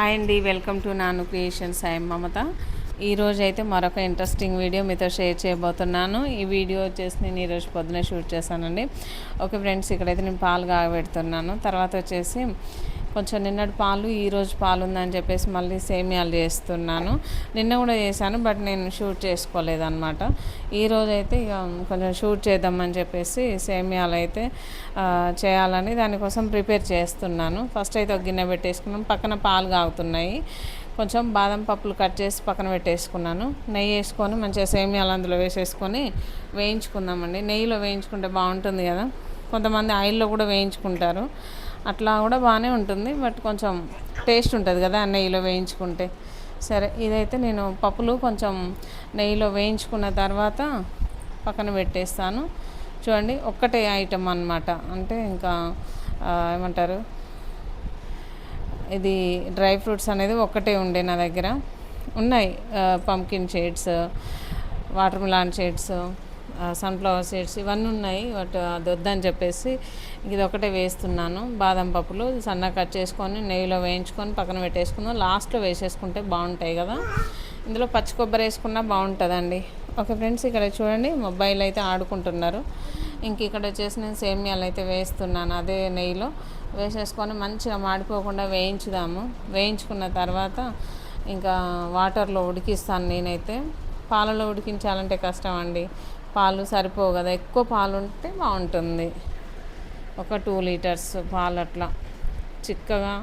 Hi అండి welcome to నాను creation సాయం మమత. ఈరోజు అయితే మరొక ఇంట్రెస్టింగ్ వీడియో మీతో షేర్ చేయబోతున్నాను. ఈ వీడియో వచ్చేసి నేను ఈరోజు పొద్దున్నే షూట్ చేశానండి. ఓకే ఫ్రెండ్స్ ఇక్కడైతే నేను పాలు కాగబెడుతున్నాను. తర్వాత వచ్చేసి కొంచెం నిన్నటి పాలు ఈరోజు పాలు ఉందని చెప్పేసి మళ్ళీ సేమియాలు చేస్తున్నాను. నిన్న కూడా చేశాను బట్ నేను షూట్ చేసుకోలేదన్నమాట. ఈరోజు అయితే ఇక కొంచెం షూట్ చేద్దామని చెప్పేసి సేమియాలు అయితే చేయాలని దానికోసం ప్రిపేర్ చేస్తున్నాను. ఫస్ట్ అయితే ఒక గిన్నె పెట్టేసుకున్నాం పక్కన పాలు కాగుతున్నాయి. కొంచెం బాదం పప్పులు కట్ చేసి పక్కన పెట్టేసుకున్నాను. నెయ్యి వేసుకొని మంచిగా సేమియాలు అందులో వేసేసుకొని వేయించుకుందామండి. నెయ్యిలో వేయించుకుంటే బాగుంటుంది కదా. కొంతమంది ఆయిల్లో కూడా వేయించుకుంటారు. అట్లా కూడా బాగానే ఉంటుంది బట్ కొంచెం టేస్ట్ ఉంటుంది కదా నెయ్యిలో వేయించుకుంటే. సరే ఇదైతే నేను పప్పులు కొంచెం నెయ్యిలో వేయించుకున్న తర్వాత పక్కన పెట్టేస్తాను. చూడండి ఒక్కటే ఐటమ్ అన్నమాట. అంటే ఇంకా ఏమంటారు? ఇది డ్రై ఫ్రూట్స్ అనేది ఒక్కటే ఉండే నా దగ్గర. ఉన్నాయి pumpkin shades watermelon shades sunflower seeds ఇవన్నీ ఉన్నాయి బట్ అది వద్దని చెప్పేసి ఇది ఒకటే వేస్తున్నాను. బాదం పప్పులు సన్నగా కట్ చేసుకొని నెయ్యిలో వేయించుకొని పక్కన పెట్టేసుకుందాం. లాస్ట్లో వేసేసుకుంటే బాగుంటాయి కదా. ఇందులో పచ్చి కొబ్బరి వేసుకున్నా బాగుంటుందండి. ఓకే ఫ్రెండ్స్ ఇక్కడ చూడండి మొబైల్ అయితే ఆడుకుంటున్నారు. ఇంక ఇక్కడ వచ్చేసి నేను సేమియాలు అయితే వేస్తున్నాను అదే నెయ్యిలో. వేసేసుకొని మంచిగా మాడిపోకుండా వేయించుదాము. వేయించుకున్న తర్వాత ఇంకా వాటర్లో ఉడికిస్తాను నేనైతే. పాలలో ఉడికించాలంటే కష్టం అండి. పాలు సరిపోవు కదా ఎక్కువ పాలు ఉంటే బాగుంటుంది. ఒక టూ లీటర్స్ పాలు అట్లా. చిక్కగా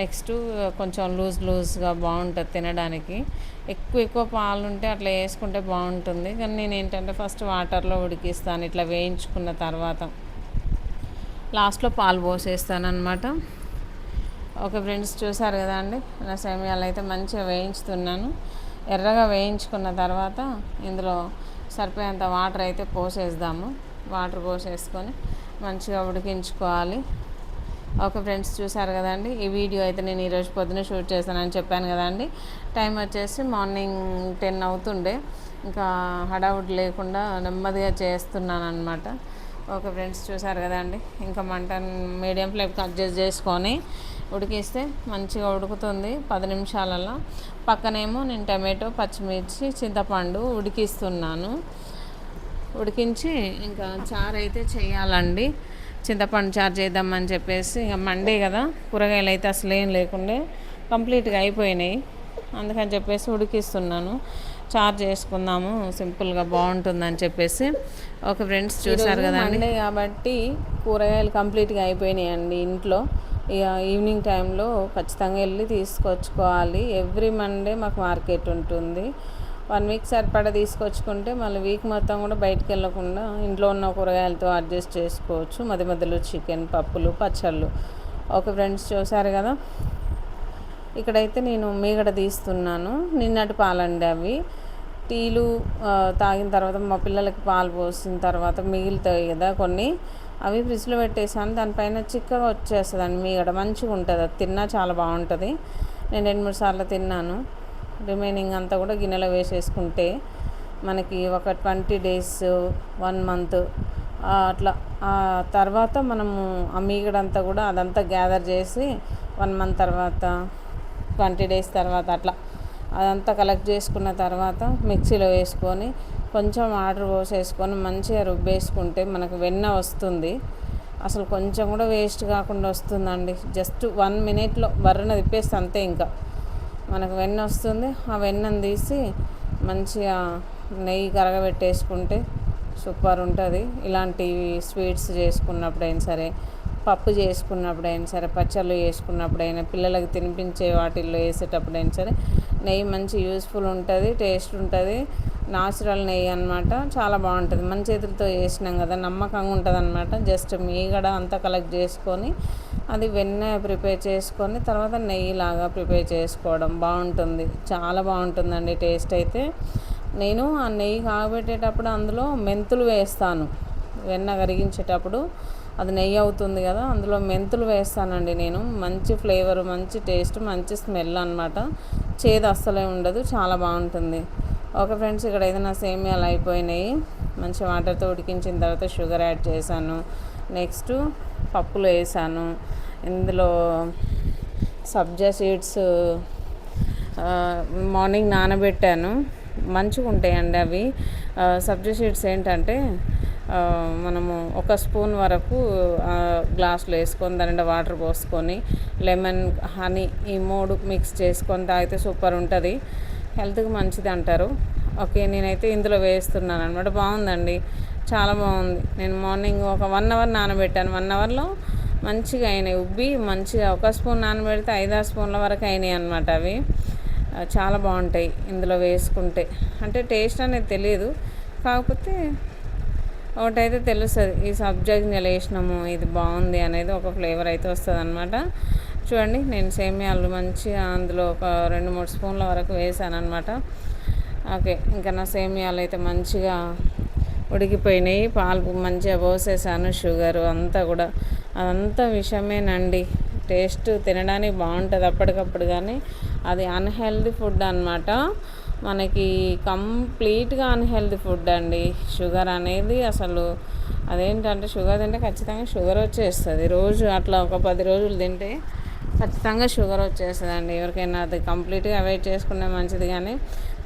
నెక్స్ట్ కొంచెం లూజ్ లూజ్గా బాగుంటుంది తినడానికి. ఎక్కువ ఎక్కువ పాలు ఉంటే అట్లా వేసుకుంటే బాగుంటుంది. కానీ నేను ఏంటంటే ఫస్ట్ వాటర్లో ఉడికిస్తాను ఇట్లా వేయించుకున్న తర్వాత. లాస్ట్లో పాలు పోసేస్తాను అనమాట ఓకే ఫ్రెండ్స్ చూసారు కదా అండి నా సేమియాలు అయితే మంచిగా వేయించుతున్నాను. ఎర్రగా వేయించుకున్న తర్వాత ఇందులో సరిపోయేంత వాటర్ అయితే పోసేద్దాము. వాటర్ పోసేసుకొని మంచిగా ఉడికించుకోవాలి. ఓకే ఫ్రెండ్స్ చూసారు కదండి ఈ వీడియో అయితే నేను ఈరోజు పొద్దున షూట్ చేశానని చెప్పాను కదండి. టైం వచ్చేసి మార్నింగ్ టెన్ అవుతుండే. ఇంకా హడావుడి లేకుండా నెమ్మదిగా చేస్తున్నాను అనమాట ఓకే ఫ్రెండ్స్ చూసారు కదండి ఇంకా మంటన్ మీడియం ఫ్లేమ్కి అడ్జస్ట్ చేసుకొని ఉడికిస్తే మంచిగా ఉడుకుతుంది పది నిమిషాలలో పక్కనేమో నేను టమాటో పచ్చిమిర్చి చింతపండు ఉడికిస్తున్నాను. ఉడికించి ఇంకా చారు అయితే చేయాలండి. చింతపండు చారు చేద్దామని చెప్పేసి ఇంకా మండే కదా కూరగాయలు అయితే అసలు ఏం లేకుండే కంప్లీట్గా అయిపోయినాయి. అందుకని చెప్పేసి ఉడికిస్తున్నాను. చారు చేసుకుందాము సింపుల్గా బాగుంటుందని చెప్పేసి. ఒక ఫ్రెండ్స్ చూసారు కదా మండే కాబట్టి కూరగాయలు కంప్లీట్గా అయిపోయినాయండి ఇంట్లో. ఇక ఈవినింగ్ టైంలో ఖచ్చితంగా వెళ్ళి తీసుకొచ్చుకోవాలి. ఎవ్రీ మండే మాకు మార్కెట్ ఉంటుంది. వన్ వీక్ సరిపడా తీసుకొచ్చుకుంటే మళ్ళీ వీక్ మొత్తం కూడా బయటికి వెళ్ళకుండా ఇంట్లో ఉన్న కూరగాయలతో అడ్జస్ట్ చేసుకోవచ్చు. మధ్య మధ్యలో చికెన్ పప్పులు పచ్చళ్ళు. ఓకే ఫ్రెండ్స్ చూసారు కదా ఇక్కడైతే నేను మీగడ తీస్తున్నాను. నిన్నటి పాలండి అవి. టీలు తాగిన తర్వాత మా పిల్లలకి పాలు పోసిన తర్వాత మిగులుతాయి కదా కొన్ని. అవి ఫ్రిడ్జ్లో పెట్టేసాను దానిపైన చిక్కగా వచ్చేస్తుందండి మీగడ. మంచిగా ఉంటుంది. అది తిన్నా చాలా బాగుంటుంది. నేను రెండు మూడు సార్లు తిన్నాను. రిమైనింగ్ అంతా కూడా గిన్నెలో వేసేసుకుంటే మనకి ఒక ట్వంటీ డేస్ వన్ మంత్ అట్లా ఆ తర్వాత మనము ఆ మీగడంతా కూడా అదంతా గ్యాదర్ చేసి వన్ మంత్ తర్వాత ట్వంటీ డేస్ తర్వాత అట్లా. అదంతా కలెక్ట్ చేసుకున్న తర్వాత మిక్సీలో వేసుకొని కొంచెం వాటర్ పోసేసుకొని మంచిగా రుబ్బేసుకుంటే మనకు వెన్న వస్తుంది. అసలు కొంచెం కూడా వేస్ట్ కాకుండా వస్తుందండి. జస్ట్ వన్ మినిట్లో బర్రెన తిప్పేస్తే అంతే ఇంకా. మనకు వెన్న వస్తుంది. ఆ వెన్నను తీసి మంచిగా నెయ్యి కరగబెట్టేసుకుంటే సూపర్ ఉంటుంది. ఇలాంటి స్వీట్స్ చేసుకున్నప్పుడైనా సరే పప్పు చేసుకున్నప్పుడైనా సరే పచ్చళ్ళు చేసుకున్నప్పుడైనా పిల్లలకి తినిపించే వాటిల్లో వేసేటప్పుడైనా సరే నెయ్యి మంచి యూస్ఫుల్ ఉంటుంది టేస్ట్ ఉంటుంది నాచురల్ నెయ్యి అనమాట చాలా బాగుంటుంది. మన చేతులతో చేసినాం కదా నమ్మకంగా ఉంటుంది అనమాట జస్ట్ మీగడ అంతా కలెక్ట్ చేసుకొని అది వెన్న ప్రిపేర్ చేసుకొని తర్వాత నెయ్యి లాగా ప్రిపేర్ చేసుకోవడం బాగుంటుంది. చాలా బాగుంటుందండి టేస్ట్ అయితే. నేను ఆ నెయ్యి కాగబెట్టేటప్పుడు అందులో మెంతులు వేస్తాను. వెన్న కరిగించేటప్పుడు అది నెయ్యి అవుతుంది కదా అందులో మెంతులు వేస్తానండి నేను. మంచి ఫ్లేవర్ మంచి టేస్ట్ మంచి స్మెల్ అనమాట చేదు అస్సలే ఉండదు చాలా బాగుంటుంది. ఓకే ఫ్రెండ్స్ ఇక్కడ ఏదైనా సేమియాలు అయిపోయినాయి. మంచి వాటర్తో ఉడికించిన తర్వాత షుగర్ యాడ్ చేశాను. నెక్స్ట్ పప్పులు వేసాను. ఇందులో సబ్జా సీడ్స్ మార్నింగ్ నానబెట్టాను. మంచిగా ఉంటాయండి అవి సబ్జా సీడ్స్ ఏంటంటే మనము ఒక స్పూన్ వరకు గ్లాసులో వేసుకొని దానిలో వాటర్ పోసుకొని లెమన్ హనీ ఈ మూడు మిక్స్ చేసుకొని తాగితే సూపర్ ఉంటుంది. హెల్త్కి మంచిది అంటారు. ఓకే నేనైతే ఇందులో వేస్తున్నాను అనమాట బాగుందండి. చాలా బాగుంది. నేను మార్నింగ్ ఒక వన్ అవర్ నానబెట్టాను. వన్ అవర్లో మంచిగా అయినాయి. ఉబ్బి మంచిగా ఒక స్పూన్ నానబెడితే ఐదారు స్పూన్ల వరకు అయినాయి అనమాట అవి. చాలా బాగుంటాయి ఇందులో వేసుకుంటే. అంటే టేస్ట్ అనేది తెలియదు కాకపోతే ఒకటైతే తెలుస్తుంది ఈ సబ్జెక్ట్ గింజలు వేసినాము ఇది బాగుంది అనేది ఒక ఫ్లేవర్ అయితే వస్తుంది అనమాట చూడండి నేను సేమియాలు మంచిగా అందులో ఒక రెండు మూడు స్పూన్ల వరకు వేసాను అనమాట ఓకే ఇంకా నా సేమియాలు అయితే మంచిగా ఉడికిపోయినాయి. పాలు మంచిగా పోసేసాను షుగర్ అంతా కూడా. అదంతా విషమేనండి. టేస్ట్ తినడానికి బాగుంటుంది అప్పటికప్పుడు కానీ అది అన్హెల్దీ ఫుడ్ అనమాట మనకి కంప్లీట్గా అన్హెల్దీ ఫుడ్ అండి. షుగర్ అనేది అసలు అదేంటంటే షుగర్ తింటే ఖచ్చితంగా షుగర్ వచ్చేస్తుంది. రోజు అట్లా ఒక పది రోజులు తింటే ఖచ్చితంగా షుగర్ వచ్చేస్తుందండి. ఎవరికైనా అది కంప్లీట్గా అవాయిడ్ చేసుకునే మంచిది కానీ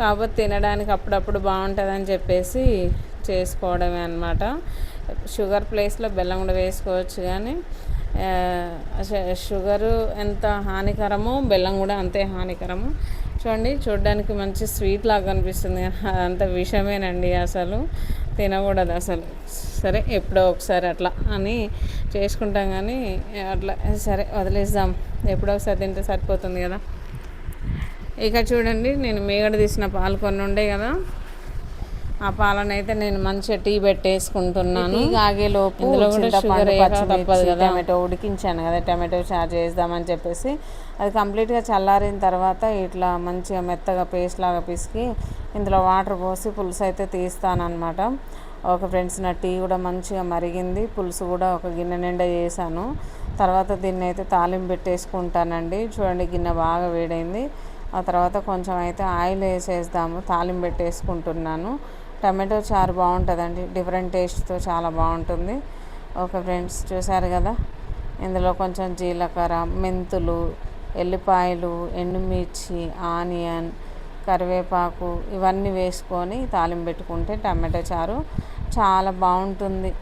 కాకపోతే తినడానికి అప్పుడప్పుడు బాగుంటుందని చెప్పేసి చేసుకోవడమే అనమాట షుగర్ ప్లేస్లో బెల్లం కూడా వేసుకోవచ్చు కానీ షుగరు ఎంత హానికరమో బెల్లం కూడా అంతే హానికరము. చూడండి చూడడానికి మంచి స్వీట్ లాగా అనిపిస్తుంది. అదంతా విషమేనండి అసలు. తినకూడదు అసలు. సరే ఎప్పుడో ఒకసారి అట్లా అని చేసుకుంటాం కానీ అట్లా సరే వదిలేద్దాం. ఎప్పుడో ఒకసారి తింటే సరిపోతుంది కదా. ఇక చూడండి నేను మేగడ తీసిన పాలు కొన్ని ఉండే కదా. ఆ పాలను అయితే నేను మంచిగా టీ పెట్టేసుకుంటున్నాను. ఆగేలోపు ఇందులో కూడా చింతపండు, షుగర్ వేయక పచ్చిమిర్చి, తప్పదు కదా. టమాటో ఉడికించాను కదా టమాటో చారు చేద్దామని చెప్పేసి. అది కంప్లీట్గా చల్లారిన తర్వాత ఇట్లా మంచిగా మెత్తగా పేస్ట్ లాగా పిసికి ఇందులో వాటర్ పోసి పులుసు అయితే తీస్తానన్నమాట. ఒక ఫ్రెండ్స్ నా టీ కూడా మంచిగా మరిగింది. పులుసు కూడా ఒక గిన్నె నిండా చేశాను. తర్వాత దీన్ని అయితే తాలింపు పెట్టేసుకుంటానండి. చూడండి గిన్నె బాగా వేడైంది. ఆ తర్వాత కొంచెం అయితే ఆయిల్ వేసేద్దాము. తాలింపు పెట్టేసుకుంటున్నాను. టమాటో చారు బాగుంటుందండి. డిఫరెంట్ టేస్ట్తో చాలా బాగుంటుంది. ఓకే ఫ్రెండ్స్ చూసారు కదా? ఇందులో కొంచెం జీలకర్ర మెంతులు ఎల్లిపాయలు ఎండుమిర్చి ఆనియన్ కరివేపాకు ఇవన్నీ వేసుకొని తాలింపు పెట్టుకుంటే టమాటో చారు చాలా బాగుంటుంది.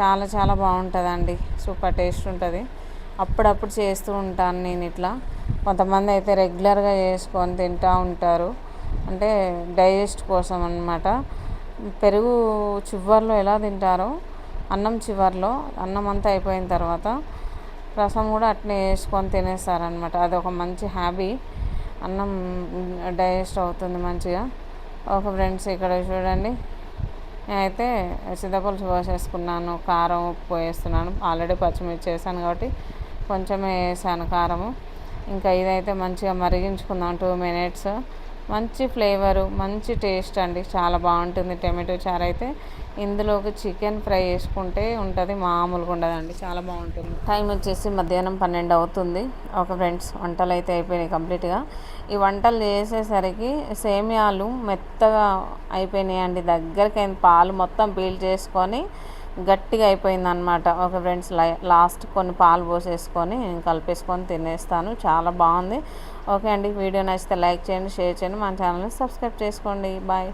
చాలా చాలా బాగుంటుందండి. సూపర్ టేస్ట్ ఉంటుంది. అప్పుడప్పుడు చేస్తూ ఉంటాను నేను ఇట్లా. కొంతమంది అయితే రెగ్యులర్గా చేసుకొని తింటూ ఉంటారు. అంటే డైజెస్ట్ కోసం అన్నమాట. పెరుగు చివర్లో ఎలా తింటారో అన్నం చివర్లో అన్నం అంతా అయిపోయిన తర్వాత రసం కూడా అట్నే వేసుకొని తినేస్తారనమాట అది ఒక మంచి హ్యాబీ. అన్నం డైజెస్ట్ అవుతుంది మంచిగా. ఒక ఫ్రెండ్స్ ఇక్కడ చూడండి. నేనైతే సిద్ధపులుసు పోసేసుకున్నాను కారం ఉప్పు వేస్తున్నాను. ఆల్రెడీ పచ్చిమిర్చి వేసాను కాబట్టి కొంచెమే వేసాను కారము. ఇంకా ఇదైతే మంచిగా మరిగించుకుందాం. Two minutes. మంచి ఫ్లేవరు మంచి టేస్ట్ అండి. చాలా బాగుంటుంది టమాటో చారు అయితే. ఇందులోకి చికెన్ ఫ్రై వేసుకుంటే ఉంటుంది మామూలుగా ఉండదండి. చాలా బాగుంటుంది. టైం వచ్చేసి మధ్యాహ్నం పన్నెండు అవుతుంది. ఒక ఫ్రెండ్స్ వంటలు అయితే అయిపోయినాయి కంప్లీట్గా. ఈ వంటలు చేసేసరికి సేమియాలు మెత్తగా అయిపోయినాయండి. దగ్గరికి అయిన పాలు మొత్తం పీల్ చేసుకొని గట్టిగా అయిపోయింది అనమాట ఒక ఫ్రెండ్స్ లాస్ట్ కొన్ని పాలు పోసేసుకొని నేను కలిపేసుకొని తినేస్తాను. చాలా బాగుంది. ఓకే అండి. వీడియో నచ్చితే లైక్ చేయండి షేర్ చేయండి. మన ఛానల్ని సబ్స్క్రైబ్ చేసుకోండి. బాయ్.